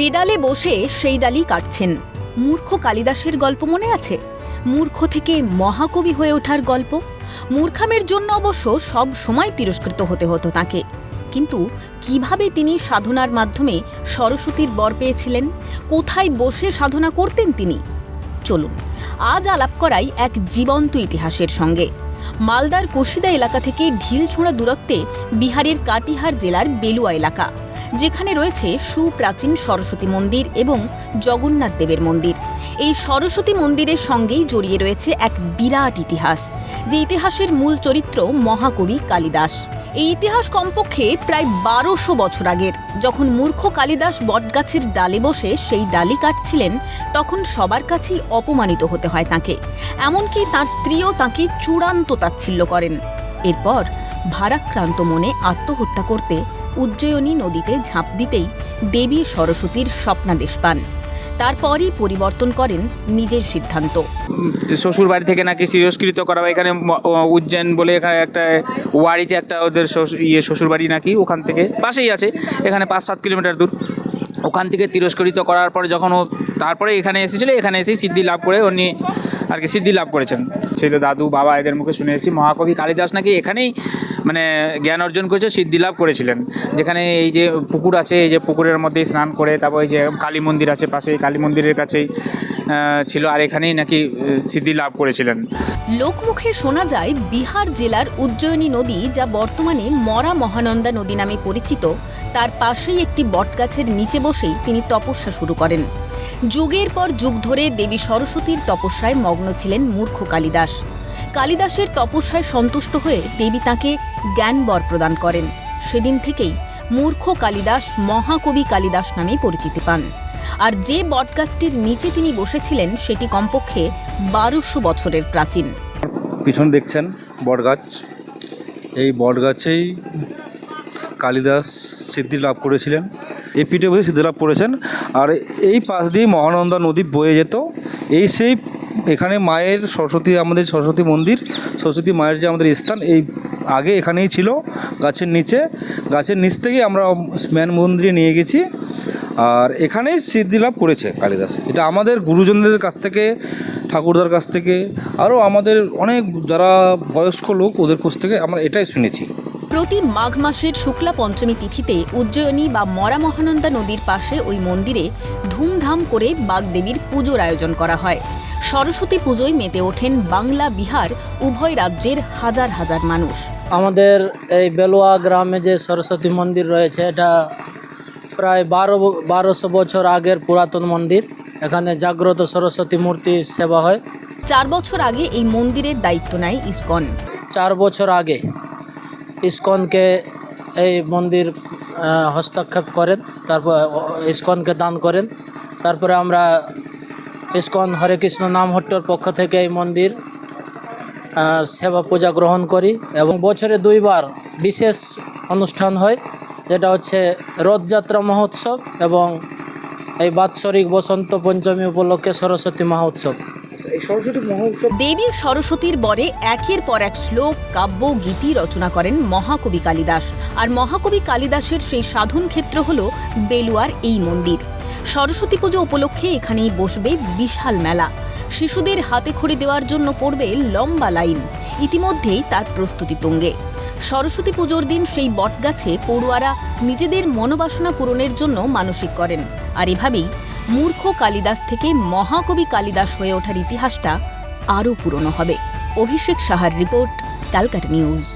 যে ডালে বসে সেই ডালই কাটছেন। মূর্খ কালিদাসের গল্প মনে আছে? মূর্খ থেকে মহাকবি হয়ে ওঠার গল্প? মূর্খামের জন্য অবশ্য সব সময় তিরস্কৃত হতে হতো তাকে। কিন্তু কীভাবে তিনি সাধনার মাধ্যমে সরস্বতীর বর পেয়েছিলেন? কোথায় বসে সাধনা করতেন তিনি? চলুন, আজ আলাপ করাই এক জীবন্ত ইতিহাসের সঙ্গে। মালদার কুশিদা এলাকা থেকে ঢিলছোঁড়া দূরত্বে বিহারের কাটিহার জেলার বেলুয়া এলাকা। যেখানে রয়েছে সুপ্রাচীন সরস্বতী মন্দির এবং জগন্নাথ দেবের মন্দির। এই সরস্বতী মন্দিরের সঙ্গেই জড়িয়ে রয়েছে এক বিরাট ইতিহাস, যে ইতিহাসের মূল চরিত্র মহাকবি কালিদাস। এই ইতিহাস কমপক্ষে প্রায় বারোশো বছর আগের। যখন মূর্খ কালিদাস বটগাছের ডালে বসে সেই ডালি কাটছিলেন, তখন সবার কাছেই অপমানিত হতে হয় তাঁকে। এমনকি তার স্ত্রীও তাঁকে চূড়ান্ত তাচ্ছিল্য করেন। এরপর ভারাক্রান্ত মনে আত্মহত্যা করতে উজ্জয়িনী নদীতে ঝাঁপ দিতেই দেবী সরস্বতীর স্বপ্নাদেশ পান। তারপরই পরিবর্তন করেন নিজের সিদ্ধান্ত। শ্বশুর বাড়ি থেকে নাকি তিরস্কৃত করা হয়। এখানে উজ্জৈন বলে এখানে একটা ওয়ারিতে একটা ওদের ইয়ে শ্বশুর বাড়ি নাকি ওখান থেকে পাশেই আছে। এখানে পাঁচ সাত কিলোমিটার দূর। ওখান থেকে তিরস্কৃত করার পরে যখন ও তারপরে এখানে এসেছিল, এখানে এসেই সিদ্ধি লাভ করে। উনি আর কি সিদ্ধি লাভ করেছেন। ছিল, দাদু, বাবা এদের মুখে শুনে এসেছি। মহাকবি কালিদাস নাকি এখানেই মানে জ্ঞান অর্জন করেছে, সিদ্ধি লাভ করেছিলেন। যেখানে এই যে পুকুর আছে, এই যে পুকুরের মধ্যেই স্নান করে, তারপর এই যে কালী মন্দির আছে পাশে কালী মন্দিরের কাছেই ছিল, আর এখানেই নাকি সিদ্ধি লাভ করেছিলেন। লোকমুখে শোনা যায়, বিহার জেলার উজ্জয়িনী নদী, যা বর্তমানে মরা মহানন্দা নদী নামে পরিচিত, তার পাশেই একটি বটগাছের নিচে বসেই তিনি তপস্যা শুরু করেন। যুগের পর যুগ ধরে দেবী সরস্বতীর তপস্যায় মগ্ন ছিলেন মূর্খ কালিদাস। কালিদাসের তপস্যায় সন্তুষ্ট হয়ে দেবী তাকে জ্ঞান বর প্রদান করেন। সেদিন থেকেই মূর্খ কালিদাস মহাকবি কালিদাস নামে পরিচিতি পান। আর যে বটগাছটির নিচে তিনি বসেছিলেন সেটি কমপক্ষে বারোশো বছরের প্রাচীন। পিছন দেখছেন বটগাছ। এই বটগাছেই কালিদাস সিদ্ধি লাভ করেছিলেন। এই পিঠে বসে সিদ্ধি লাভ করেছেন। আর এই পাশ দিয়ে মহানন্দা নদী বয়ে যেত। এই সেই এখানে মায়ের সরস্বতী, আমাদের সরস্বতী মন্দির, সরস্বতী মায়ের যে আমাদের স্থান, এই আগে এখানেই ছিল, গাছের নিচে। গাছের নিচ থেকেই আমরা ম্যান মন্দিরে নিয়ে গেছি। আর এখানেই সিদ্ধি লাভ করেছে কালিদাস। এটা আমাদের গুরুজনদের কাছ থেকে, ঠাকুরদার কাছ থেকে, আরও আমাদের অনেক যারা বয়স্ক লোক ওদের কাছ থেকে আমরা এটাই শুনেছি। প্রতি মাঘ মাসের শুক্লা পঞ্চমী তিথিতে উজ্জয়িনী বা মরা মহানন্দা নদীর পাশে ওই মন্দিরে ধুমধাম করে বাগদেবীর পুজোর আয়োজন করা হয়। সরস্বতী পুজোয় মেতে ওঠেন বাংলা বিহার উভয় রাজ্যের হাজার হাজার মানুষ। আমাদের এই বেলোয়া গ্রামে যে সরস্বতী মন্দির রয়েছে এটা প্রায় বারো বারোশো বছর আগের পুরাতন মন্দির। এখানে জাগ্রত সরস্বতী মূর্তি সেবা হয়। চার বছর আগে এই মন্দিরের দায়িত্ব নেয় ইসকন। চার বছর আগে ইস্কনকে এই মন্দির হস্তক্ষেপ করেন, তারপর ইস্কনকে দান করেন। তারপরে আমরা ইস্কন হরে কৃষ্ণ নামহট্টর পক্ষ থেকে এই মন্দির সেবা পূজা গ্রহণ করি এবং বছরে দুইবার বিশেষ অনুষ্ঠান হয়, যেটা হচ্ছে রথযাত্রা মহোৎসব এবং এই বাৎসরিক বসন্ত পঞ্চমী উপলক্ষে সরস্বতী মহোৎসব। দেবী সরস্বতীর বরে একের পর এক শ্লোক, কাব্য, গীতি রচনা করেন মহাকবি কালিদাস। আর মহাকবি কালিদাসের সেই সাধন ক্ষেত্র হল বেলুয়ার এই মন্দির। সরস্বতী পুজো উপলক্ষে এখানেই বসবে বিশাল মেলা। শিশুদের হাতে খড়ি দেওয়ার জন্য পড়বে লম্বা লাইন। ইতিমধ্যেই তার প্রস্তুতি তুঙ্গে। সরস্বতী পুজোর দিন সেই বটগাছে পড়ুয়ারা নিজেদের মনোবাসনা পূরণের জন্য মানসিক করেন। আর এভাবেই মূর্খ কালিদাস থেকে মহাকবি কালিদাস হয়ে ওঠার ইতিহাসটা আরও পুরনো হবে। অভিষেক সাহার রিপোর্ট, ক্যালকাটা নিউজ।